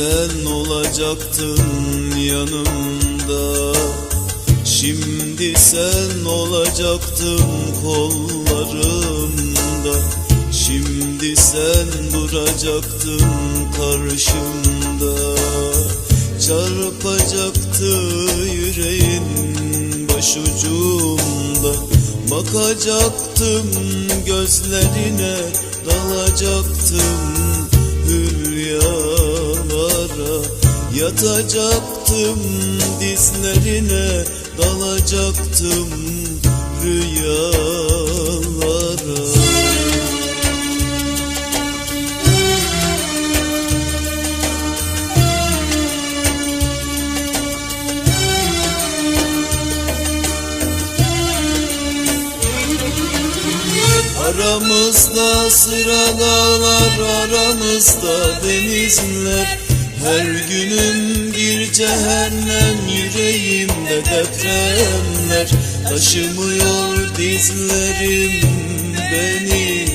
sen olacaktın yanımda. Şimdi sen olacaktın kollarımda. Şimdi sen duracaktın karşımda. Çarpacaktı yüreğin başucumda. Bakacaktım gözlerine dalacaktım Yatacaktım dizlerine dalacaktım rüyalara. Aramızda sıra dağlar, aramızda denizler Her günüm bir cehennem, yüreğimde depremler. Taşımıyor dizlerim beni,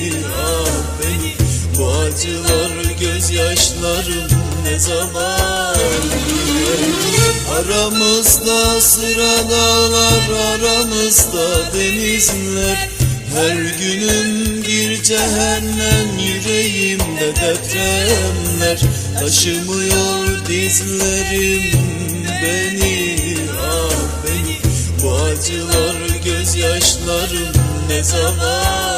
ah beni. Bu acılar gözyaşlarım ne zaman? Aramızda sıra dağlar, aramızda denizler. Her günüm bir cehennem yüreğimde depremler Taşımıyor dizlerim beni ah beni. Bu acılar gözyaşlarım ne zaman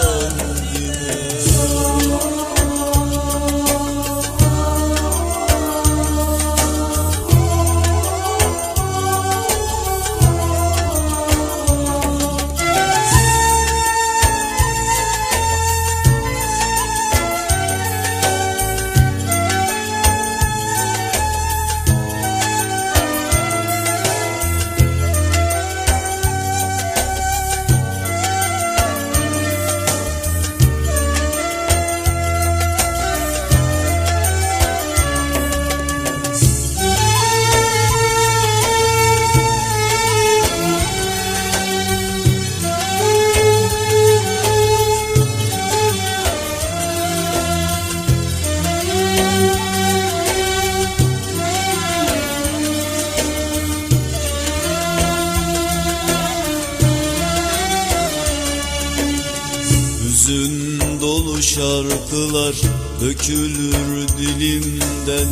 Hüzün dolu şarkılar dökülür dilimden.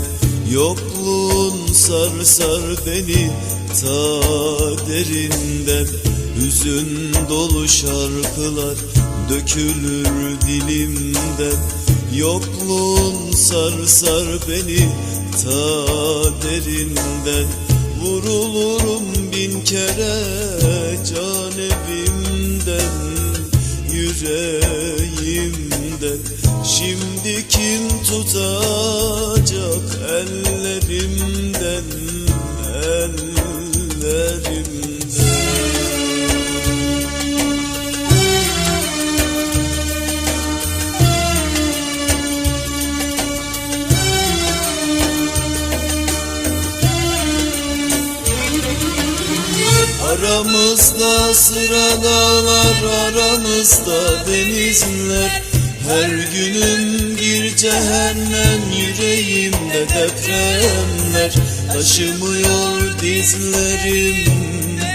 Yokluğun sarsar beni ta derinden. Hüzün dolu şarkılar dökülür dilimden. Yokluğun sarsar beni ta derinden. Vurulurum bin kere can evimden yüreğimden Şimdi kim tutacak ellerimden ellerimden Aramızda sıra dağlar, aramızda denizler. Her günüm bir cehennem, yüreğimde depremler. Taşımıyor dizlerim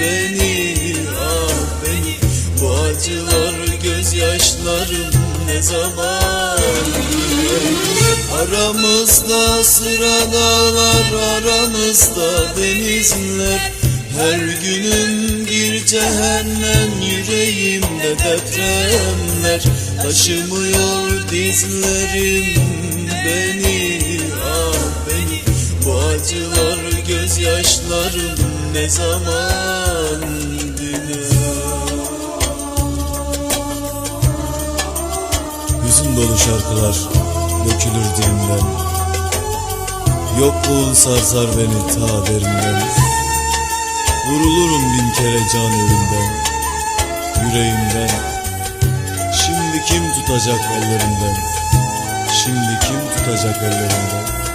beni, ah beni. Bu acılar gözyaşlarım ne zaman? Aramızda sıra dağlar, aramızda denizler her günüm bir cehennem yüreğimde depremler. Taşımıyor dizlerim beni ah beni. Bu acılar gözyaşlarım ne zaman diner Hüzün dolu şarkılar dökülür dilimden. Yokluğun sarsar beni ta derinden Vurulurum bin kere can evinden Yüreğimden. Şimdi kim tutacak ellerinden? Şimdi kim tutacak ellerinden